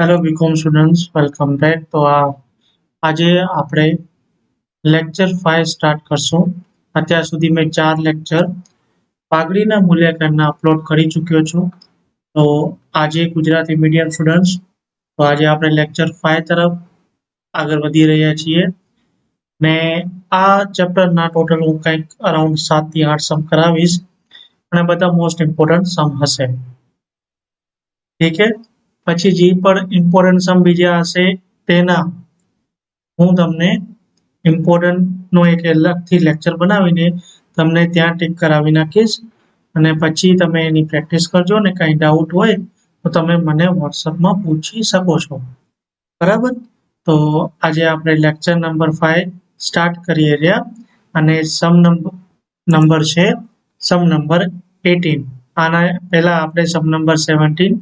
Hello B Com students welcome back તો આ, આજે આપણે લેક્ચર ફાઇવ સ્ટાર્ટ કરશું. અત્યાર સુધી મેં ચાર લેક્ચર પાઘડીના મૂલ્યાંકનના અપલોડ કરી ચૂક્યો છું. તો આજે ગુજરાતી મીડિયમ સ્ટુડન્ટ્સ તો આજે આપણે લેક્ચર ફાઇવ તરફ આગળ વધી રહ્યા છીએ. ને આ ચેપ્ટરના ટોટલ હું કંઈક અરાઉન્ડ સાતથી આઠ સમ કરાવીશ. અને બધા મોસ્ટ ઇમ્પોર્ટન્ટ સમ હશે. ઠીક છે? પછી જે પણ ઇમ્પોર્ટન્ટ સમ બીજા હશે, તેના હું તમને ઇમ્પોર્ટન્ટનો એક અલગથી લેક્ચર બનાવીને તમને ત્યાં ટીક કરાવી નાખીશ. અને પછી તમે એની પ્રેક્ટિસ કરજો ને કાંઈ ડાઉટ હોય, તો તમે મને વોટ્સઅપમાં પૂછી શકો છો. બરાબર? તો આજે આપણે લેક્ચર નંબર ફાઇવ સ્ટાર્ટ કરીએ રહ્યા. અને સમ નંબર નંબર છે સમ નંબર એટીન આના પહેલાં આપણે સમ નંબર સેવન્ટીન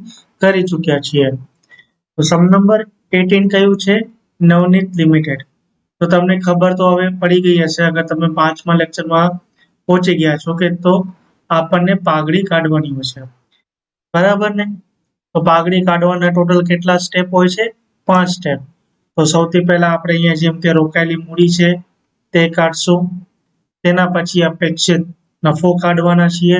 કરી ચૂક્યા છીએ. તો સમ નંબર એટીન કયું છે? નવનીત લિમિટેડ તો તમને ખબર તો હવે પડી ગઈ હશે, અગર તમે પાંચમા લેક્ચરમાં પહોંચી ગયા છો કે તો આપણને પાઘડી કાઢવાની હશે બરાબર ને? તો પાઘડી કાઢવાના ટોટલ કેટલા સ્ટેપ હોય છે? પાંચ સ્ટેપ તો સૌથી પહેલા આપણે અહીંયા જેમ કે રોકાયેલી મૂડી છે, તે કાઢશું. તેના પછી અપેક્ષિત નફો કાઢવાના છીએ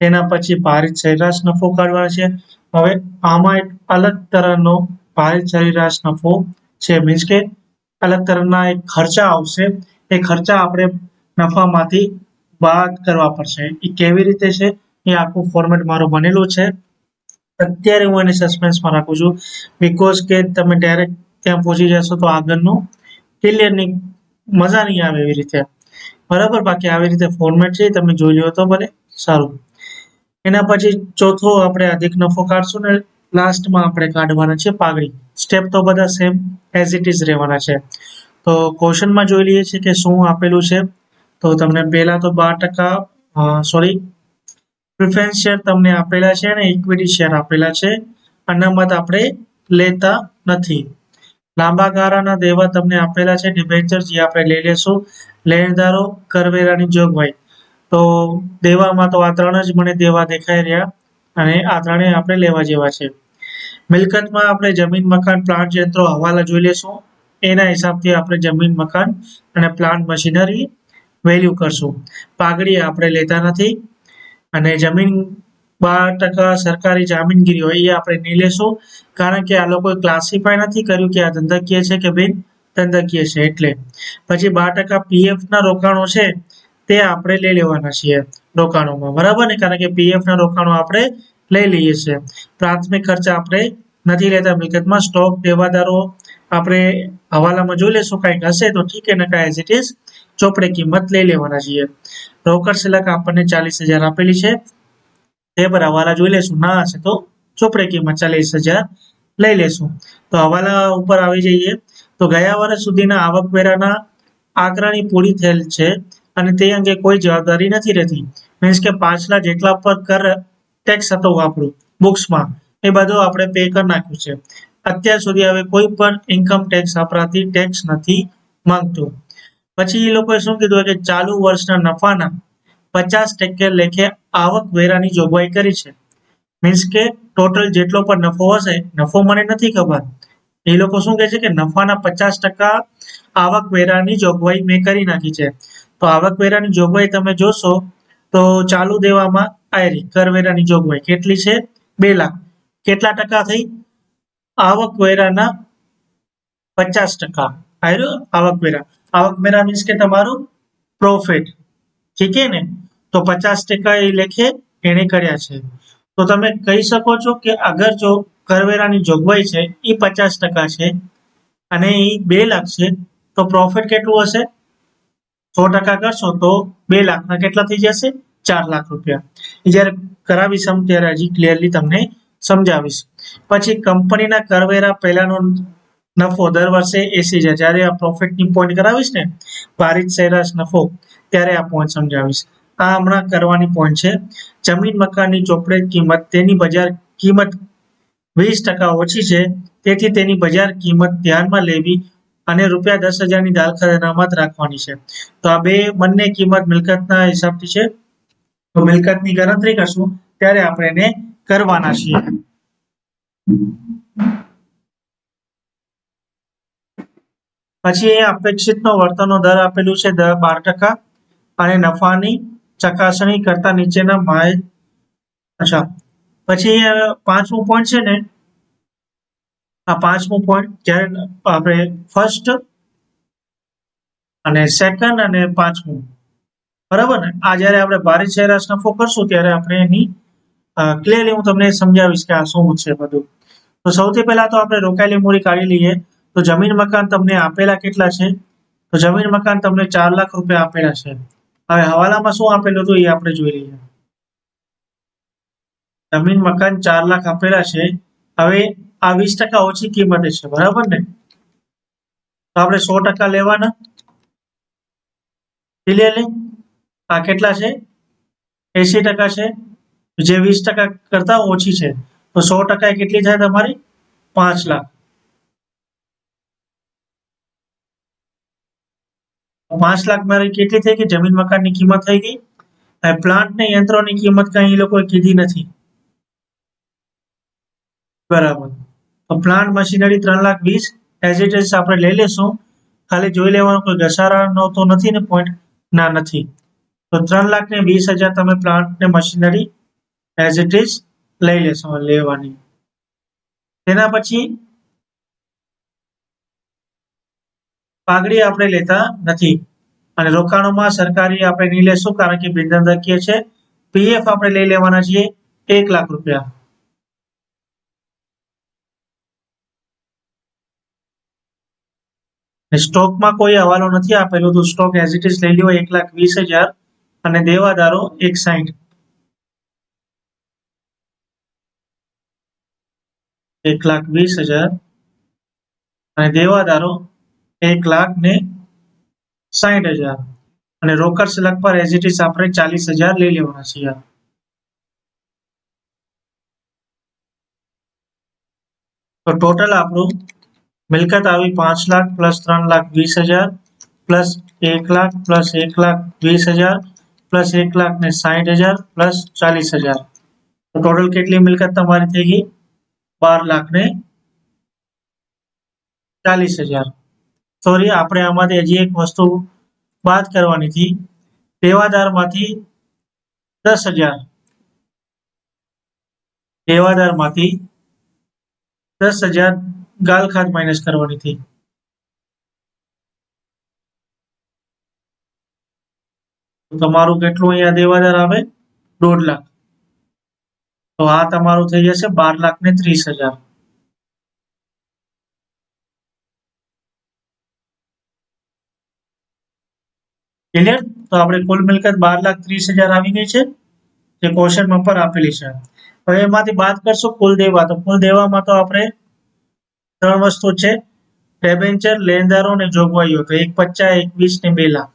તેના પછી ભારિત સરેરાશ નફો કાઢવાનો છે. હવે આમાં એક અલગ તરહનો ભારિત સરેરાશ નફો છે. મીન્સ કે અલગ તરહના એક ખર્ચા આવશે. એ ખર્ચા આપણે નફામાંથી બાદ કરવા પડશે. એ કેવી રીતે છે? એ આખું ફોર્મેટ મારું બનેલું છે. અત્યારે હું એને સસ્પેન્સમાં રાખું છું. બીકોઝ કે તમે ડાયરેક્ટ ત્યાં પહોંચી જશો તો આગળનું ક્લિયરની મજા નહીં આવે એવી રીતે. બરાબર? બાકી આવી રીતે ફોર્મેટ છે. તમે જોઈ લો તો ભલે. સારું. એના પછી ચોથો આપણે અધિક નફો કાઢશું ને લાસ્ટમાં આપણે કાઢવાના છે પાઘડી. સ્ટેપ તો બધા સેમ એઝ ઇટ ઇઝ રહેવાના છે. તો ક્વેશ્ચનમાં જોઈ લઈએ છીએ કે શું આપેલું છે. તો તમને પહેલા તો બાર ટકા સોરી પ્રિફરન્સ શેર તમને આપેલા છે અને ઇક્વિટી શેર આપેલા છે. અનામત આપણે લેતા નથી. લાંબા ગાળાના દેવા તમને આપેલા છે. ડિબેન્ચર જે આપણે લઈ લેશું. લેણદારો કરવેરાની જોગવાઈ. તો દેવામાં તો આ ત્રણ જ મને દેવા દેખાઈ રહ્યા અને આ ત્રણેય આપણે લેવા જેવા છે. મિલકતમાં આપણે જમીન, મકાન પ્લાન્ટ યંત્રો હવાલા જોઈ લેશું. એના હિસાબથી આપણે જમીન, મકાન અને પ્લાન્ટ મશીનરી વેલ્યુ કરશું. પાઘડી આપણે લેતા નથી અને જમીન બાર ટકા સરકારી જામીનગીરી હોય એ આપણે નહીં લેશું. કારણ કે આ લોકોએ ક્લાસિફાય નથી કર્યું કે આ ધંધાકીય છે કે બિન ધંધાકીય છે એટલે. પછી બાર ટકા પીએફના રોકાણો છે તે આપણે લઈ લેવાના છીએ રોકાણોમાં. બરાબર ને? કારણ કે પીએફ ના રોકાણો આપણે લઈ લઈએ છીએ. પ્રાથમિક ખર્ચા આપણે નથી લેતા. મિલકતમાં સ્ટોક, દેવાદારો આપણે હવાલામાં જોઈ લેશું કાંઈક હશે તો ઠીક એને કાંઈ એઝ ઇટ ઇઝ ચોપડે કિંમત લઈ લેવાના છીએ. રોકડ સિલક આપણને ચાલીસ હજાર આપેલી છે. તે પર હવાલા જોઈ લેશું. ના હશે તો ચોપડે કિંમત ચાલીસ હજાર લઈ લેશું. તો હવાલા ઉપર આવી જઈએ. તો ગયા વર્ષ સુધીના આવકવેરાના આકરણી પૂરી થયેલ છે અને તે અંગે કોઈ જવાબદારી નથી રહેતી. મીન્સ કે પાછલા જેટલા પર કર ટેક્સ હતો આપણું બુક્સમાં એ બધું આપણે પે કરી નાખ્યું છે. અત્યાર સુધી હવે કોઈ પણ ઇન્કમ ટેક્સ આપણાથી ટેક્સ નથી માંગતું. પછી એ લોકોએ શું કીધું કે ચાલુ વર્ષના નફાના પચાસ ટકે લેખે આવક વેરાની જોગવાઈ કરી છે. મીન્સ કે ટોટલ જેટલો પણ નફો હશે, નફો મને નથી ખબર. એ લોકો શું કહે છે કે નફાના પચાસ ટકા આવક વેરાની જોગવાઈ મેં કરી નાખી છે. તો આવકવેરાની જોગવાઈ તમે જોશો, તો ચાલુ દેવામાં આયરી. કરવેરાની જોગવાઈ કેટલી છે? બે લાખ. કેટલા ટકા થઈ? આવકવેરાના પચાસ ટકા. આયરું? આવકવેરા આવકવેરા મીન્સ કે તમારું પ્રોફિટ ઠીક છે ને? તો પચાસ ટકા એ લેખે એને કર્યા છે. તો તમે કહી શકો છો કે અગર જો કરવેરાની જોગવાઈ છે એ પચાસ ટકા છે અને એ બે લાખ છે, તો પ્રોફિટ કેટલું હશે? સો ટકા કરશો તો બે લાખના કેટલા થઈ જશે? ચાર લાખ રૂપિયા. જ્યારે કરાવીશ ત્યારે હજી ક્લિયરલી તમને સમજાવીશ. પછી કંપનીના કરવેરા પહેલાનો નફો દર વર્ષે એસી હજાર. જ્યારે આ પ્રોફિટની પોઈન્ટ કરાવીશ ને, ભારિત સરેરાશ નફો, ત્યારે આ પોઈન્ટ સમજાવીશ. આ હમણાં કરવાની પોઈન્ટ છે. જમીન મકાનની ચોપડે કિંમત, તેની બજાર કિંમત વીસ ટકા ઓછી છે. તેથી તેની બજાર કિંમત ધ્યાનમાં લેવી અને રૂપિયા દસ હજારની દાલ અનામત રાખવાની છે. તો આ બે બંને કિંમત મિલકતના હિસાબથી છે. તો મિલકતની ગણતરી કરશું, ત્યારે આપણે એને કરવાના છીએ. પછી અપેક્ષિતનો વર્તનનો દર આપેલું છે, દર બાર ટકા. અને નફાની ચકાસણી કરતા નીચેના માહિ અચ્છા. પછી પાંચમું પોઈન્ટ છે ને આ પાંચમું પોઈન્ટ જ્યારે આપણે ફર્સ્ટ અને સેકન્ડ અને પાંચમું. બરાબર ને? આ જ્યારે આપણે ભારે નફો કરશું, ત્યારે આપણે એની ક્લિયરલી હું તમને સમજાવીશ કે આ શું છે બધું. તો સૌથી પહેલા તો આપણે રોકાયેલી મૂડી કાઢી લઈએ. તો જમીન મકાન તમને આપેલા કેટલા છે? તો જમીન મકાન તમને ચાર લાખ રૂપિયા આપેલા છે. હવે હવાલામાં શું આપેલું હતું એ આપણે જોઈ લઈએ. જમીન મકાન ચાર લાખ આપેલા છે. હવે આ વીસ ટકા ઓછી કિંમતે છે, બરાબર ને? તો આપણે સો ટકા લેવાના. ક્લિયરલી આ કેટલા છે? એસી ટકા છે. જે વીસ ટકા કરતા ઓછી છે. તો સો ટકા કેટલી થાય તમારી? પાંચ લાખ. પાંચ લાખ મારી કેટલી થઈ ગઈ? જમીન મકાનની કિંમત થઈ ગઈ. પ્લાન્ટ ને યંત્રોની કિંમત કઈ એ લોકોએ કીધી નથી. બરાબર. પ્લાન્ટ મશીનરી ત્રણ લાખ વીસ એઝ ઇટ ઇઝ આપણે લઈ લેશું. ખાલી જોઈ લેવાનું કોઈ ઘસારાનો તો નથી ને પોઈન્ટ ના, નથી. તો ત્રણ લાખ ને વીસ હજાર તમે પ્લાન્ટ ને મશીનરી એઝ ઇટ ઇઝ લઈ લેશો લેવાની. તેના પછી પાઘડી આપણે લેતા નથી. અને રોકાણોમાં સરકારી આપણે નહીં લેશું કારણ કે બિનધંધકીય છે. પીએફ આપણે લઈ લેવાના છીએ એક લાખ રૂપિયા અને સ્ટોકમાં કોઈ હવાલો નથી આપેલો, તો સ્ટોક એઝ ઇટ ઇઝ લઈ લ્યો એક લાખ વીસ હજાર અને દેવાદારો એક સાઈઠ. એક લાખ વીસ હજાર અને દેવાદારો એક લાખ ને સાઈઠ હજાર. અને રોકડ સિલક પર એઝ ઇટ ઇઝ આપણે ચાલીસ હજાર લઈ લેવાના છીએ તો ટોટલ આપણું મિલકત આવી પાંચ લાખ પ્લસ ત્રણ લાખ વીસ હજાર, પ્લસ એક લાખ પ્લસ એક લાખ વીસ હજાર, પ્લસ એક લાખ ને સાઈઠ હજાર, પ્લસ ચાલીસ હજાર. ટોટલ કેટલી મિલકત તમારી થઈ ગઈ? બાર લાખ ને ચાલીસ હજાર. સોરી આપણે આમાંથી હજી એક વસ્તુ બાદ કરવાની હતી. દેવાદારમાંથી દસ હજાર. દેવાદારમાંથી દસ હજાર ગાલ ખાત માઇનસ કરવાની થઈ. તમારું કેટલું અહીંયા દેવાદાર આવે? દોઢ લાખ. તો આ તમારું થઈ જશે બાર લાખ ને ત્રીસ હજાર. ક્લિયર તો આપણે કુલ મિલકત બાર લાખ ત્રીસ હજાર આવી ગઈ છે, જે ક્વેશ્ચનમાં પર આપેલી છે. હવે એમાંથી બાદ કરશું કુલ દેવા તો કુલ દેવામાં તો આપણે ત્રણ વસ્તુ છે. ડેબેન્ચર લેણદારો અને જોગવાઈઓ. તો એક પચાસ એકવીસ ને બે લાખ.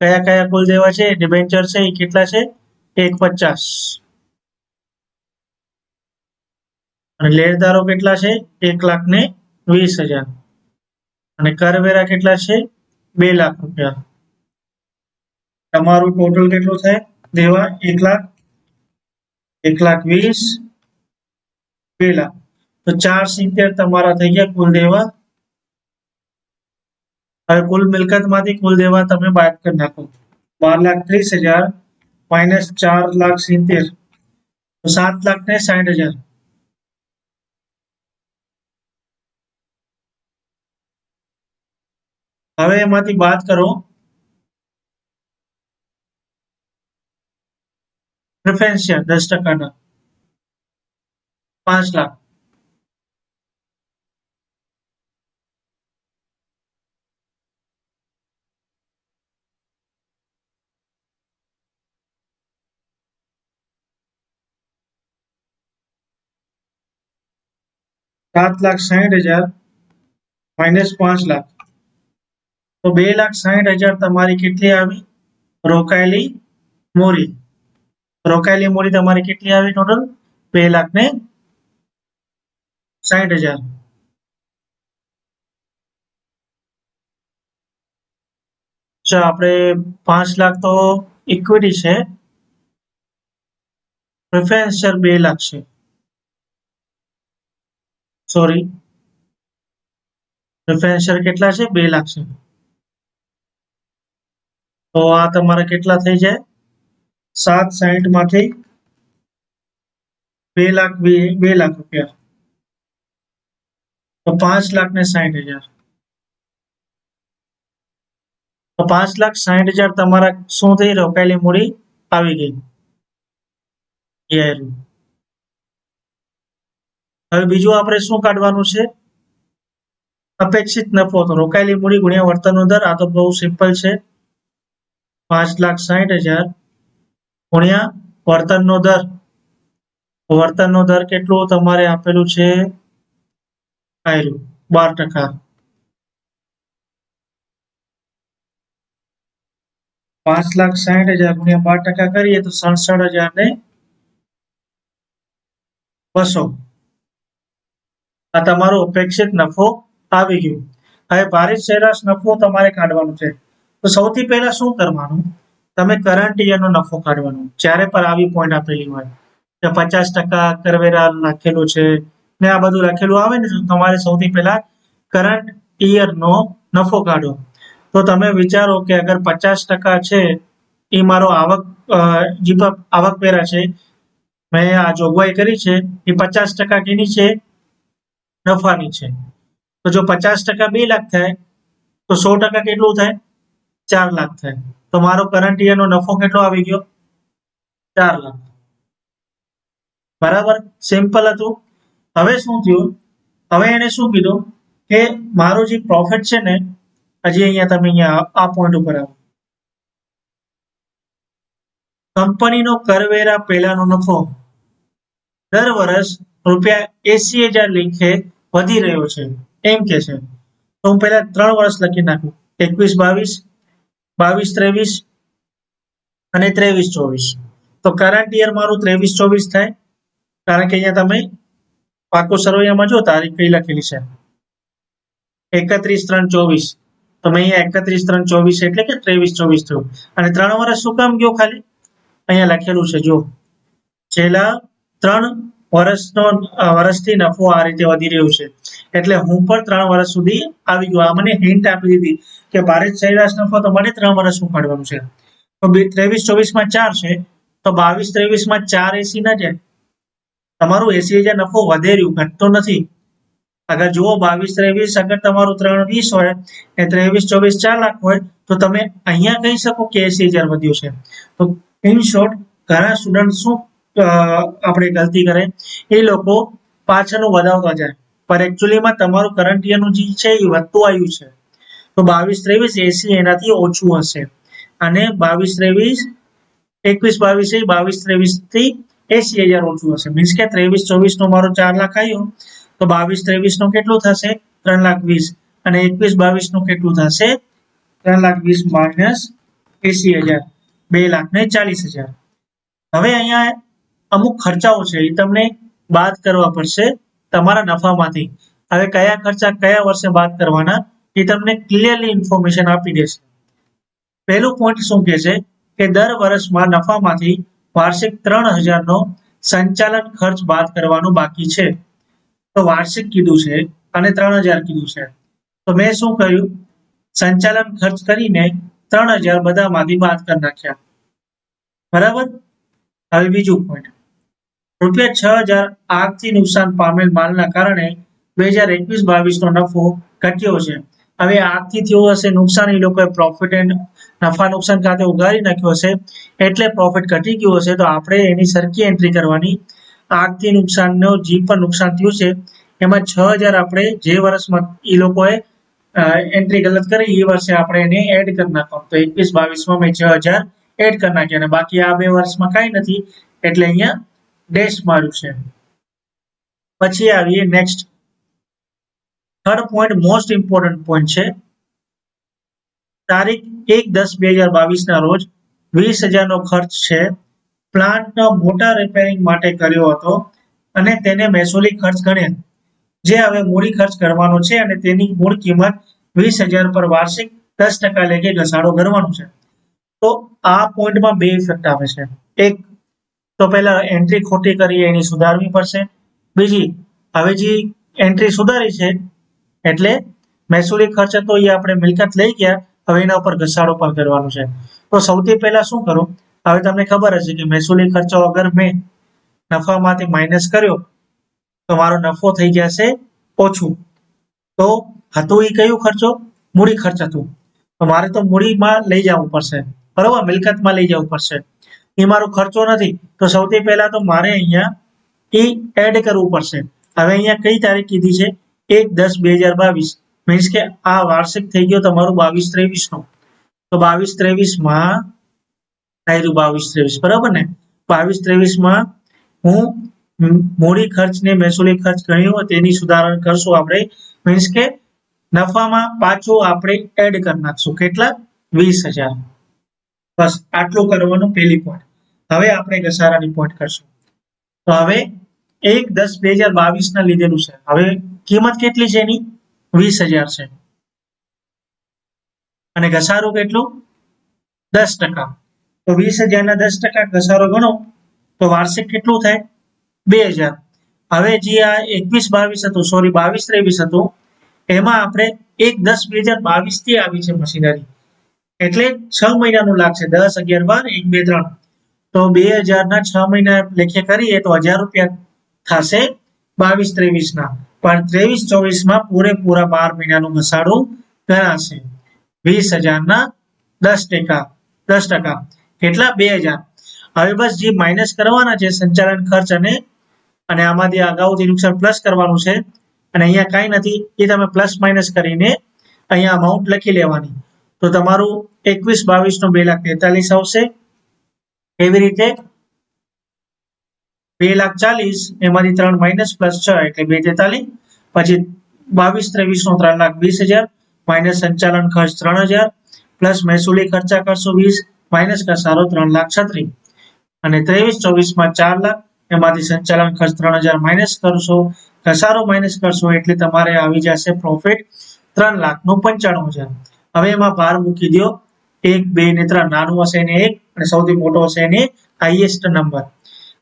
કયા કયા કુલ દેવા છે? ડિબેન્ચર છે, એ કેટલા છે? એક પચાસ. અને લેણદારો કેટલા છે? એક લાખ ને વીસ હજાર. અને કરવેરા કેટલા છે? બે લાખ રૂપિયા. તમારું ટોટલ કેટલું થાય દેવા, એક લાખ. એક લાખ વીસ. બે લાખ. તો ચાર સિત્તેર તમારા થઈ ગયા કુલ દેવા હવે કુલ મિલકતમાંથી કુલ દેવા તમે બાદ કરી નાખો બાર લાખ ત્રીસ હજાર માઇનસ ચાર લાખ સિત્તેર તો સાત લાખ ને સાઠ હજાર હવે એમાંથી બાદ કરો પ્રિફરન્શિયલ દસ ટકાના પાંચ લાખ સાત લાખ સાઠ હજાર માઇનસ પાંચ લાખ. તો બે લાખ સાઠ હજાર તમારી કેટલી આવી? રોકાયેલી મોરી. રોકાયેલી મોરી તમારી કેટલી આવી ટોટલ બે લાખ ને સાઠ હજાર. આપણે પાંચ લાખ તો ઇક્વિટી છે. પ્રિફરન્સ શેર બે લાખ છે. સોરી રેફરન્સ શેર કેટલા છે? બે લાખ છે. તો આ તમારા કેટલા થઈ જાય? સાત સાહીઠમાંથી બે લાખ બે બે લાખ રૂપિયા. તો પાંચ લાખ ને સાહીઠ હજાર. તો પાંચ લાખ સાહીઠ હજાર તમારા શું થઈ રોકાયેલી મૂડી આવી ગઈ. એ આયરું. હવે બીજું આપણે શું કાઢવાનું છે? અપેક્ષિત નફો તો રોકાયેલી મૂડી ગુણ્યા વર્તનનો દર, આ તો બહુ સિમ્પલ છે. પાંચ લાખ સાહીઠ હજાર ગુણ્યા વર્તનનો દર. વર્તનનો દર કેટલો તમારે આપેલું છે? આયરું, બાર ટકા. પાંચ લાખ સાહીઠ હજાર ગુણ્યા બાર ટકા કરીએ તો સડસઠ હજાર ને બસો. આ તમારો અપેક્ષિત નફો આવી ગયો. હવે ભારિત સરેરાશ નફો તમારે કાઢવાનો છે. તો સૌથી પહેલા શું કરવાનું? તમે કરંટ યરનો નફો કાઢવાનો. જ્યારે પર આવી પોઈન્ટ આપેલી હોય. કે પચાસ ટકા કરવેરા રાખેલું છે. ને આ બધું રાખેલું આવે ને તમારે સૌથી પહેલા કરંટ યરનો નફો કાઢો. તો તમે વિચારો કે અગર પચાસ ટકા છે એ મારો આવક જે આવક વેરા છે. મેં આ જોગવાઈ કરી છે. એ પચાસ ટકા કેની છે? નફાની છે. તો જો પચાસ ટકા બે લાખ થાય, તો સો ટકા કેટલું થાય? ચાર લાખ થાય. તો મારો કરંટ યરનો નફો કેટલો આવી ગયો? ચાર લાખ. બરાબર? સિમ્પલ હતું. હવે શું થયું? હવે એને શું કીધું? કે મારો જે પ્રોફિટ છે ને, હજી અહીંયા તમે અહીંયા આ પોઈન્ટ ઉપર આવો. કંપનીનો કરવેરા પહેલાનો નફો દર વર્ષ રૂપિયા એસી હજાર લેખે વધી રહ્યો છે. એમ કે છે. તો હું પહેલા ત્રણ વર્ષ લખી નાખું. એકવીસ, બાવીસ બાવીસ, ત્રેવીસ અને ત્રેવીસ, ચોવીસ. તો કરંટ યર મારું ત્રેવીસ, ચોવીસ થાય. કારણ કે અહીંયા તમે પાકો સરવૈયામાં જો તારીખ કઈ લખેલી છે. એકત્રીસ, ત્રણ, ચોવીસ. તો મેં અહીંયા એકત્રીસ, ત્રણ, ચોવીસ એટલે કે ત્રેવીસ, ચોવીસ થયું. અને ત્રણ વર્ષ શું કામ ગયો ખાલી? અહીંયા લખેલું છે જો છેલ્લા ત્રણ વર્ષનો વર્ષથી નફો આ રીતે વધી રહ્યો છે. એટલે હું પણ ત્રણ વર્ષ સુધી આવી ગયો. આ મને હિન્ટ આપી દીધી કે ભારત સરેરાશ નફો તો મને ત્રણ વર્ષનું ઉપાડવાનું છે. તો બે, ત્રેવીસ, ચોવીસમાં ચાર છે. તો બાવીસ, ત્રેવીસમાં ચાર એસી ના છે. તમારું એસી હજાર નફો વધે રહ્યું, ઘટતો નથી. અગર જુઓ બાવીસ, ત્રેવીસ, અગર તમારું ત્રણ વીસ હોય ને ત્રેવીસ, ચોવીસ ચાર લાખ હોય, તો તમે અહીંયા કહી શકો કે એસી હજાર વધ્યું છે. તો ઇન શોર્ટ ઘણા સ્ટુડન્ટ શું આપણે ગલતી કરે. એ લોકો પાછળનું વધાવતા જાય. પણ એકચ્યુઅલીમાં તમારું કરંટ યરનું જે છે એ વધતું આવ્યું છે. તો બાવીસ, ત્રેવીસ એસી એનાથી ઓછું હશે. અને બાવીસ, ત્રેવીસ, એકવીસ, બાવીસ, એ બાવીસ, ત્રેવીસથી એસી હજાર ઓછું હશે. મીન્સ કે ત્રેવીસ ચોવીસ નો મારો ચાર લાખ આવ્યો તો બાવીસ ત્રેવીસનું કેટલું થશે? ત્રણ લાખ વીસ. અને એકવીસ બાવીસનું કેટલું થશે? ત્રણ લાખ વીસ માઇનસ એસી હજાર. બે લાખ ને ચાલીસ હજાર. હવે અહીંયા અમુક ખર્ચાઓ છે એ તમને બાદ કરવા પડશે તમારા નફામાંથી. હવે કયા ખર્ચા કયા વર્ષે બાદ કરવાના એ તમને ક્લિયરલી ઇન્ફોર્મેશન આપી દેશે. પહેલું પોઈન્ટ શું કહે છે? કે દર વર્ષમાં નફામાંથી વાર્ષિક ત્રણ હજારનો સંચાલન ખર્ચ બાદ કરવાનો બાકી છે. તો વાર્ષિક કીધું છે અને ત્રણ હજાર કીધું છે. તો મેં શું કર્યું? સંચાલન ખર્ચ કરીને ત્રણ હજાર બધામાંથી બાદ કરી નાખ્યા. બરાબર? હવે બીજું પોઈન્ટ રૂપિયા છ હજાર આગથી નુકસાન પામેલ માલના કારણે બે હજાર એકવીસ બાવીસ નો નફો ઘટ્યો છે. હવે આગથી થયું હશે નુકસાન, એ લોકોએ પ્રોફિટ એન્ડ નફા નુકસાન ખાતે ઉગારી નાખ્યો હશે. એટલે પ્રોફિટ ઘટી ગયું હશે તો આપણે એની સરખી એન્ટ્રી કરવાની. આગથી નુકસાનનો જે પણ નુકસાન થયું છે. એમાં છ હજાર આપણે જે વર્ષમાં એ લોકોએ એન્ટ્રી ગલત કરી, એ વર્ષે આપણે એને એડ કરી નાખવાનું. તો એકવીસ બાવીસમાં મેં છ હજાર એડ કરી નાખ્યા અને બાકી આ બે વર્ષમાં કાંઈ નથી. એટલે અહીંયા ડેશ માર્યું છે. પછી આવીએ next third point most important point છે. તારીખ એક દસ બે હજાર બાવીસ ના રોજ વીસ હજારનો ખર્ચ છે. પ્લાન્ટનો મોટા રિપેરિંગ માટે કર્યો હતો અને તેને મહેસૂલી ખર્ચ ગણેલ જે હવે મૂડી ખર્ચ કરવાનો છે અને તેની મૂળ કિંમત વીસ હજાર પર વાર્ષિક દસ ટકા લેખે ઘસાડો કરવાનો છે. તો આ પોઈન્ટમાં બે ઇફેક્ટ આવે છે. એક તો પહેલા એન્ટ્રી ખોટી કરી એની સુધારવી પડશે. બીજી, હવે જે એન્ટ્રી સુધારી છે, એટલે મહેસૂલી ખર્ચ હતો એ આપણે મિલકત લઈ ગયા, હવે એના ઉપર ઘસાડો પણ કરવાનો છે. તો સૌથી પહેલા શું કરું? હવે તમને ખબર હશે કે મહેસૂલી ખર્ચો અગર મેં નફામાંથી માઇનસ કર્યો, તો મારો નફો થઈ જશે ઓછું. તો હતું એ કયું ખર્ચો? મૂડી ખર્ચ હતું. તો મારે તો મૂડીમાં લઈ જવું પડશે. બરોબર? મિલકતમાં લઈ જવું પડશે. એ મારો ખર્ચો નથી. તો સૌથી પહેલા તો મારે અહીંયા એ એડ કરવું પડશે. હવે અહીંયા કઈ તારીખ કીધી છે? એક દસ બે હજાર બાવીસ. મીન્સ કે આ વાર્ષિક થઈ ગયો તમારું બાવીસ ત્રેવીસ નો તો બાવીસ ત્રેવીસમાં આવ્યું બાવીસ ત્રેવીસ, બરાબર ને? બાવીસ ત્રેવીસમાં હું મૂડી ખર્ચ ને મહેસૂલી ખર્ચ ગણ્યો તેની સુધારણ કરશું આપણે. મીન્સ કે નફામાં પાછું આપણે એડ કરી નાખશું. કેટલા? વીસ હજાર. બસ, આટલું કરવાનું પહેલી પોઈન્ટ હવે આપણે ઘસારાની રિપોર્ટ કરશું. તો હવે એક દસ બે હજાર બાવીસ ના લીધેલું છે. હવે કિંમત કેટલી છે એની? વીસ હજાર છે. અને ઘસારો કેટલું? દસ ટકા. તો વીસ હજાર ના દસ ટકા ઘસારો ગણો, તો વાર્ષિક કેટલું થાય? બે હજાર. હવે જે આ એકવીસ બાવીસ હતું સોરી બાવીસ ત્રેવીસ હતું, એમાં આપણે એક દસ બે હજાર બાવીસથી આવી છે મશીનરી. એટલે છ મહિનાનું લાગશે. દસ, અગિયાર, બાર, એક, બે, ત્રણ. તો બે હજાર ના છ મહિના લેખે કરીએ તો હજાર રૂપિયા થશે બાવીસ ત્રેવીસ ના પણ ત્રેવીસ ચોવીસમાં પૂરેપૂરા બાર મહિનાનું ઘસાડું ગણાશે. વીસ હજાર ના દસ ટકા દસ ટકા. કેટલા? બે હજાર. હવે બસ જે માઇનસ કરવાના છે સંચાલન ખર્ચ અને અને આમાંથી અગાઉથી નુકસાન પ્લસ કરવાનું છે. અને અહીંયા કાંઈ નથી, એ તમે પ્લસ માઇનસ કરીને અહીંયા અમાઉન્ટ લખી લેવાની. તો તમારું એકવીસ બાવીસ નો બે લાખ તેતાલીસ આવશે. એવી રીતે? બે લાખ ચાલીસ, એમાંથી ત્રણ માઇનસ પ્લસ છ એટલે બે તેતાલીસ, પછી બાવીસ, ત્રેવીસ નો ત્રણ લાખ વીસ હજાર માઇનસ સંચાલન ખર્ચ ત્રણ હજાર પ્લસ મહેસૂલી ખર્ચા કરશો વીસ માઇનસ ઘસારો ત્રણ લાખ છત્રીસ. અને ત્રેવીસ ચોવીસમાં ચાર લાખ, એમાંથી સંચાલન ખર્ચ ત્રણ હજાર માઇનસ કરશો, ઘસારો માઇનસ કરશો એટલે તમારે આવી જશે પ્રોફિટ ત્રણ લાખનું પંચાણું હજાર. હવે એમાં ભાર મૂકી દો એક, બે ને ત્રણ. નાનું હશે એને એક અને સૌથી મોટો હશે એને હાઈએસ્ટ નંબર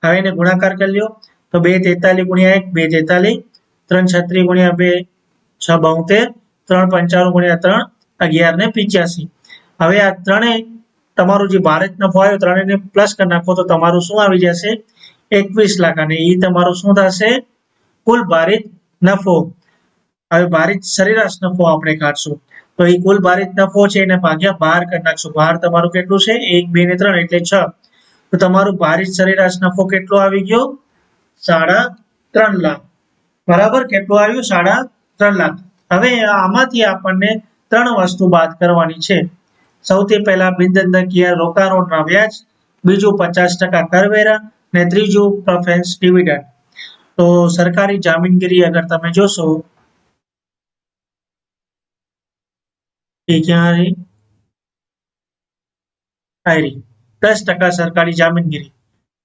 હવે એને ગુણાકાર કરી લ્યો. તો બે તેતાલીસ ગુણ્યા એક, બે તેતાલીસ. ત્રણ છત્રીસ ગુણ્યા બે, છ બોતેર. ત્રણ પંચાણું ગુણ્યા ત્રણ, અગિયાર ને પિચ્યાસી. હવે આ ત્રણેય તમારું જે ભારત નફો આવ્યો ત્રણેયને પ્લસ કરી નાખો તો તમારું શું આવી જશે? એકવીસ લાખ. અને એ તમારું શું થશે? કુલ ભારિત નફો. હવે ભારિત સરેરાશ નફો આપણે કાઢશું. તો એ કુલ ભારિત નફો છે એને ભાગ્યા બાર કરી નાખશું. બાર તમારું કેટલું છે? એક, બે ને ત્રણ એટલે છ. તો તમારું ભારિત સરેરાશ નફો કેટલો આવી ગયો? સાડા ત્રણ લાખ. બરાબર? કેટલું આવ્યું? સાડા ત્રણ લાખ. હવે આમાંથી આપણને ત્રણ વસ્તુ બાદ કરવાની છે. સૌથી પહેલા બિનધંધકીય રોકાણોના વ્યાજ, બીજું પચાસ ટકા કરવેરા ને ત્રીજું પ્રેફરન્સ ડિવિડન્ડ તો સરકારી જામીનગીરી અગર તમે જોશો રહી આ દસ ટકા સરકારી જામીનગીરી.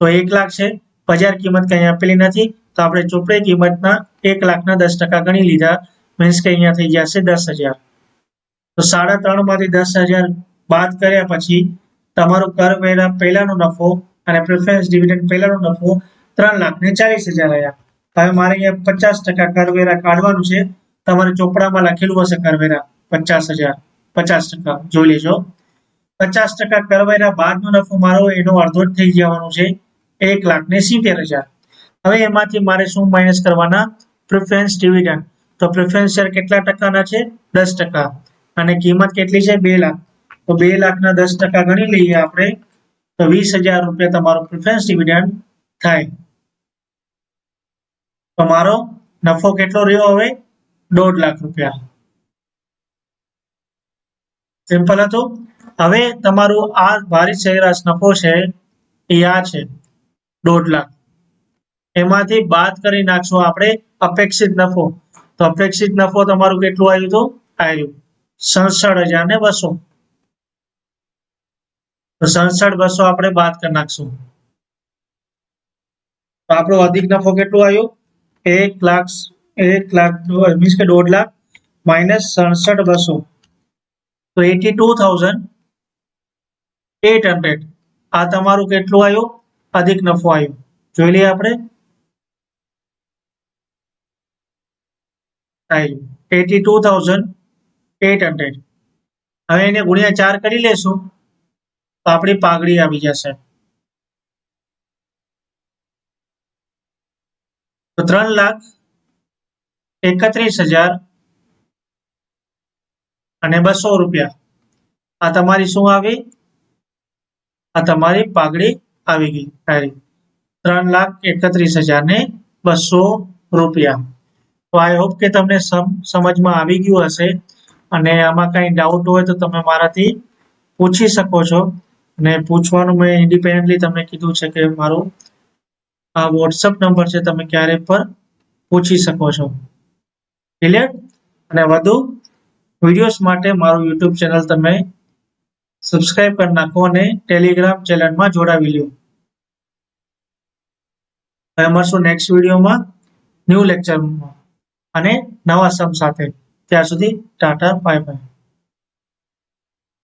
તો એક લાખ છે. બજાર કિંમત કઈ આપેલી નથી. તો આપણે ચોપડે કિંમતના એક લાખના દસ ટકા ગણી લીધા. મીન્સ કે અહીંયા થઈ જશે દસ હજાર. તો સાડા ત્રણમાંથી દસ હજાર બાદ કર્યા પછી તમારું કરવેરા પહેલાનો નફો અને પ્રેફરન્સ ડિવિડન્ડ પહેલાનો નફો ત્રણ લાખ ને ચાલીસ હજાર આવ્યા હવે મારે અહીંયા પચાસ ટકા કરવેરા કાઢવાનું છે. તમારે ચોપડામાં લખેલું હશે કરવેરા પચાસ હજાર. પચાસ ટકા. જોઈ લેજો. પચાસ ટકા કરવેરા બાદનો નફો મારો એનો અડધો જ થઈ જવાનો છે. એક લાખ ને સિત્તેર હજાર. હવે એમાંથી મારે શું માઇનસ કરવાના? પ્રિફરન્સ ડિવિડન્ડ તો પ્રિફરન્સ શેર કેટલા ટકાના છે? દસ ટકા. અને કિંમત કેટલી છે? બે લાખ. તો બે લાખના દસ ટકા ગણી લઈએ આપણે, તો વીસ હજાર રૂપિયા તમારો પ્રિફરન્સ ડિવિડન્ડ થાય. તો મારો નફો કેટલો રહ્યો હવે? દોઢ લાખ રૂપિયા. સિમ્પલ હતું. હવે તમારું આ ભારિત સરેરાશ નફો છે એ આ છે, દોઢ લાખ. એમાંથી બાદ કરી નાખશું આપણે અપેક્ષિત નફો. તો અપેક્ષિત નફો તમારું કેટલું આવ્યું હતું? આવ્યું. સડસઠ હજાર ને બસો. તો સડસઠ બસો આપણે બાદ કરી નાખશું. તો આપણો અધિક નફો કેટલું આવ્યો? એક લાખ એક લાખ, મીન્સ કે દોઢ લાખ, માઇનસ સડસઠ બસો. તો eighty two thousand eight hundred આ તમારું કેટલું આવ્યું? અધિક નફો આવ્યો. જોઈ લઈએ આપણે. Eighty two thousand eight hundred હવે એને ગુણ્યા ચાર કરી લેશું, તો આપણી પાઘડી આવી જશે. ત્રણ લાખ એકત્રીસ હજાર અને બસો રૂપિયા. આ તમારી શું આવી? આ તમારી પાઘડી આવી ગઈ તારી ત્રણ લાખ એકત્રીસ હજાર ને બસો રૂપિયા. તો આઈ હોપ કે તમને સમ, સમજમાં આવી ગયું હશે. અને આમાં કંઈ ડાઉટ હોય તો તમે મારાથી પૂછી શકો છો. અને પૂછવાનું મેં ઇન્ડિપેન્ડન્ટલી તમને કીધું છે કે મારું આ વોટ્સઅપ નંબર છે, તમે ક્યારે પર પૂછી શકો છો. ક્લિયર અને વધુ વિડીયોઝ માટે મારું યુટ્યુબ ચેનલ તમે સબસ્ક્રાઇબ કરી નાખો અને ટેલિગ્રામ ચેનલમાં જોડાવી લો હવે મળશું નેક્સ્ટ વિડીયોમાં ન્યૂ લેક્ચરમાં અને નવા સમ સાથે. ત્યાં સુધી ટાટા બાય બાય